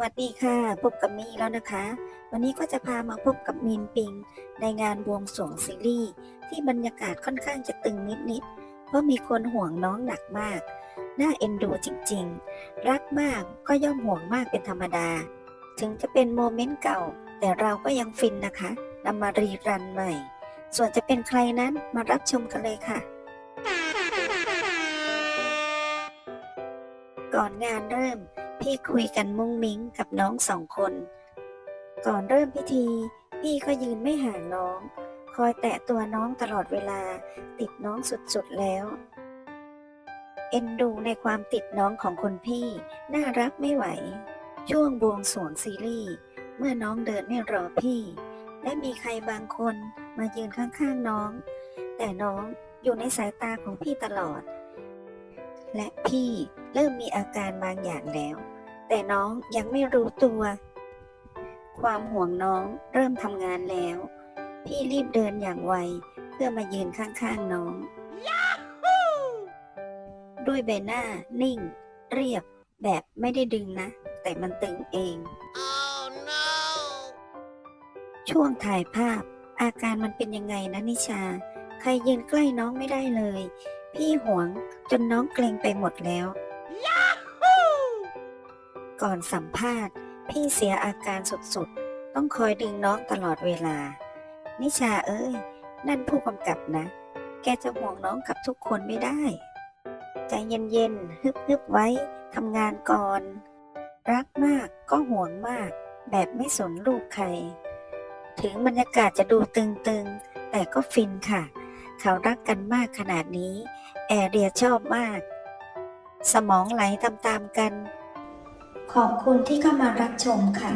วัสดีค่ะ พบกับมีแล้วนะคะ วันนี้ก็จะพามาพบกับมีนปิง ในงานบวงสรวงซีรีส์ที่บรรยากาศค่อนข้างจะตึงนิดๆเพราะมีคนห่วงน้องหนักมาก น่าเอ็นดูจริงๆ รักมากก็ย่อมห่วงมากเป็นธรรมดา ถึงจะเป็นโมเมนต์เก่า แต่เราก็ยังฟินนะคะนำมารีรันใหม่ ส่วนจะเป็นใครนั้นมารับชมกันเลยค่ะ ก่อนงานเริ่ม พี่คุยกันมุ้งมิ้งกับน้องสองคน ก่อนเริ่มพิธี พี่ก็ยืนไม่ห่างน้อง คอยแตะตัวน้องตลอดเวลา ติดน้องสุดๆแล้ว เอ็นดูในความติดน้องของคนพี่ น่ารักไม่ไหว ช่วงบวงสรวงซีรีส์เมื่อน้องเดินไม่รอพี่ และมีใครบางคนมายืนข้างๆน้อง แต่น้องอยู่ในสายตาของพี่ตลอด และพี่เริ่มมีอาการบางอย่างแล้ว แต่น้องยังไม่รู้ตัว ความห่วงน้องเริ่มทำงานแล้ว พี่รีบเดินอย่างไวเพื่อมายืนข้างๆน้อง ด้วยใบหน้านิ่ง เรียบแบบไม่ได้ดึงนะ แต่มันตึงเอง Oh no! ช่วงถ่ายภาพ อาการมันเป็นยังไงนะนิชา ใครยืนใกล้น้องไม่ได้เลย พี่หวงจนน้องเกรงไปหมดแล้ว ก่อนสัมภาษณ์ พี่เสียอาการสุดๆ ต้องคอยดึงน้องตลอดเวลา นิชาเอ้ย นั่นผู้กำกับนะ แกจะห่วงน้องกับทุกคนไม่ได้ ใจเย็นๆ ฮึบๆไว้ทำงานก่อน รักมากก็ห่วงมาก แบบไม่สนลูกใคร ถึงบรรยากาศจะดูตึงๆ แต่ก็ฟินค่ะ เขารักกันมากขนาดนี้ แอเรียชอบมาก สมองไหลตามๆกัน ขอบคุณที่เข้ามารับชมค่ะ